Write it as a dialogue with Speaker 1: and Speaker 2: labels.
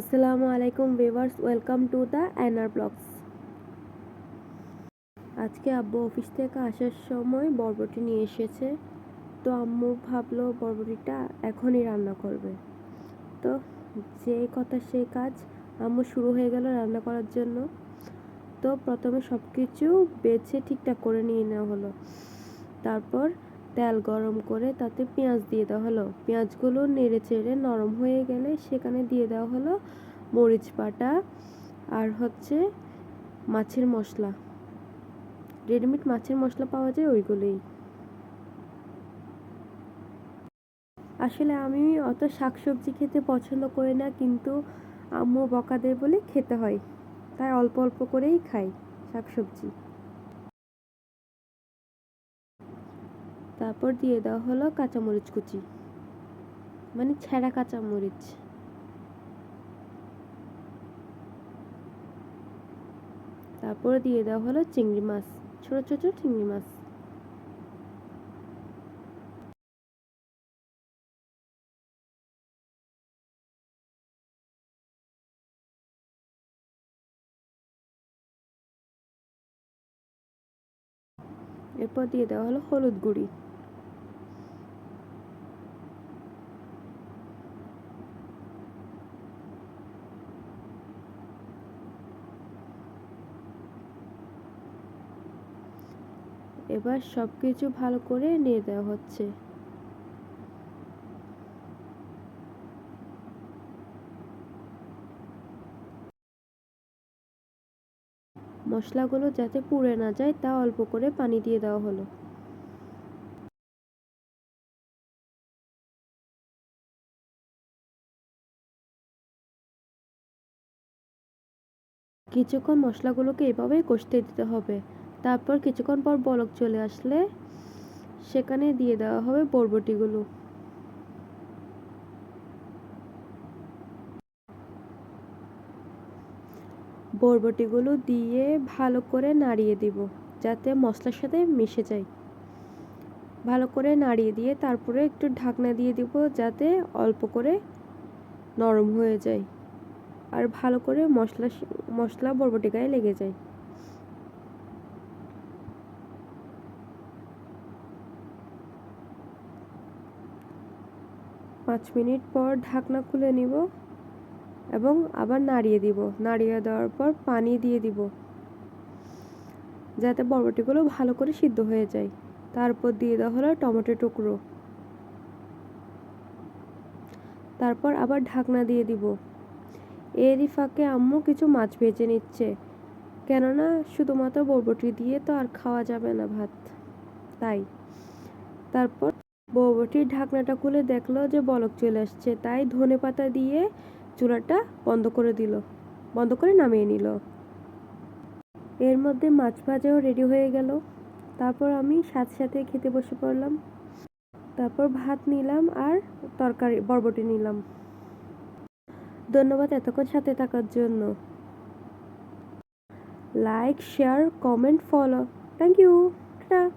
Speaker 1: আসসালামু আলাইকুম viewers, welcome to the Anar blogs. আজকে আব্বু অফিস থেকে আসার সময় বরবটি নিয়ে এসেছে। তো আম্মু ভাবলো বরবটিটা এখনই রান্না করবে। তো যে কথা সেই কাজ, আম্মু শুরু হয়ে গেল রান্না করার জন্য। তো প্রথমে সব কিছু বেছে ঠিকঠাক করে নিয়ে নেওয়া হলো। তারপর তেল গরম করে তাতে পেঁয়াজ দিয়ে দেওয়া হলো। পেঁয়াজগুলো নেড়ে চেড়ে নরম হয়ে গেলে সেখানে দিয়ে দেওয়া হলো মরিচ বাটা আর হচ্ছে মাছের মশলা। রেডিমেড মাছের মশলা পাওয়া যায় ওইগুলোই। আসলে আমি অত শাকসবজি খেতে পছন্দ করি না, কিন্তু আম্মু বকা দেয় বলে খেতে হয়। তাই অল্প অল্প করেই খাই শাকসবজি। তারপর দিয়ে দেওয়া হলো কাঁচামরিচ কুচি। মানে ছেঁড়া কাঁচামরিচ। তারপর দিয়ে দেওয়া হলো চিংড়ি মাছ, ছোট ছোট চিংড়ি মাছ। এরপর দিয়ে দেওয়া হলো হলুদ গুঁড়ি। এবার সব কিছু ভালো করে নিয়ে দেওয়া হচ্ছে। মশলাগুলো যাতে পুড়ে না যায়, তা অল্প করে পানি দিয়ে দেওয়া হলো। কিছুক্ষণ মশলাগুলোকে এভাবেই কষতে দিতে হবে। তারপর কিছুক্ষণ পর বলক চলে আসলে সেখানে দিয়ে দেওয়া হবে বরবটিগুলো। বরবটিগুলো দিয়ে ভালো করে নাড়িয়ে দিব, যাতে মশলার সাথে মিশে যায়। ভালো করে নাড়িয়ে দিয়ে তারপরে একটু ঢাকনা দিয়ে দিব, যাতে অল্প করে নরম হয়ে যায়। আর ভালো করে মশলা মশলা বরবটি গায়ে লেগে যায়। পাঁচ মিনিট পর ঢাকনা খুলে নিব এবং আবার নাড়িয়ে দিব। নাড়িয়ে দেওয়ার পর পানি দিয়ে দিব যাতে বরবটিগুলো ভালো করে সিদ্ধ হয়ে যায়। তারপর দিয়ে দেওয়া হলো টমেটো টুকরো। তারপর আবার ঢাকনা দিয়ে দিব। এরই ফাঁকে আম্মু কিছু মাছ ভেজে নিচ্ছে। কেননা শুধুমাত্র বরবটি দিয়ে তো আর খাওয়া যাবে না ভাত। তাই। তারপর বরবটির ঢাকনাটা খুলে দেখল যে বলক চলে আসছে। তাই ধনে পাতা দিয়ে চুলাটা বন্ধ করে দিল। বন্ধ করে নামিয়ে নিল। এর মধ্যে মাছ ভাজাও রেডি হয়ে গেল। তারপর আমি সাথে সাথে খেতে বসে পড়লাম। তারপর ভাত নিলাম আর তরকারি, বরবটি নিলাম। ধন্যবাদ এতক্ষণ সাথে থাকার জন্য। Like, share, comment, follow. Thank you. Tata.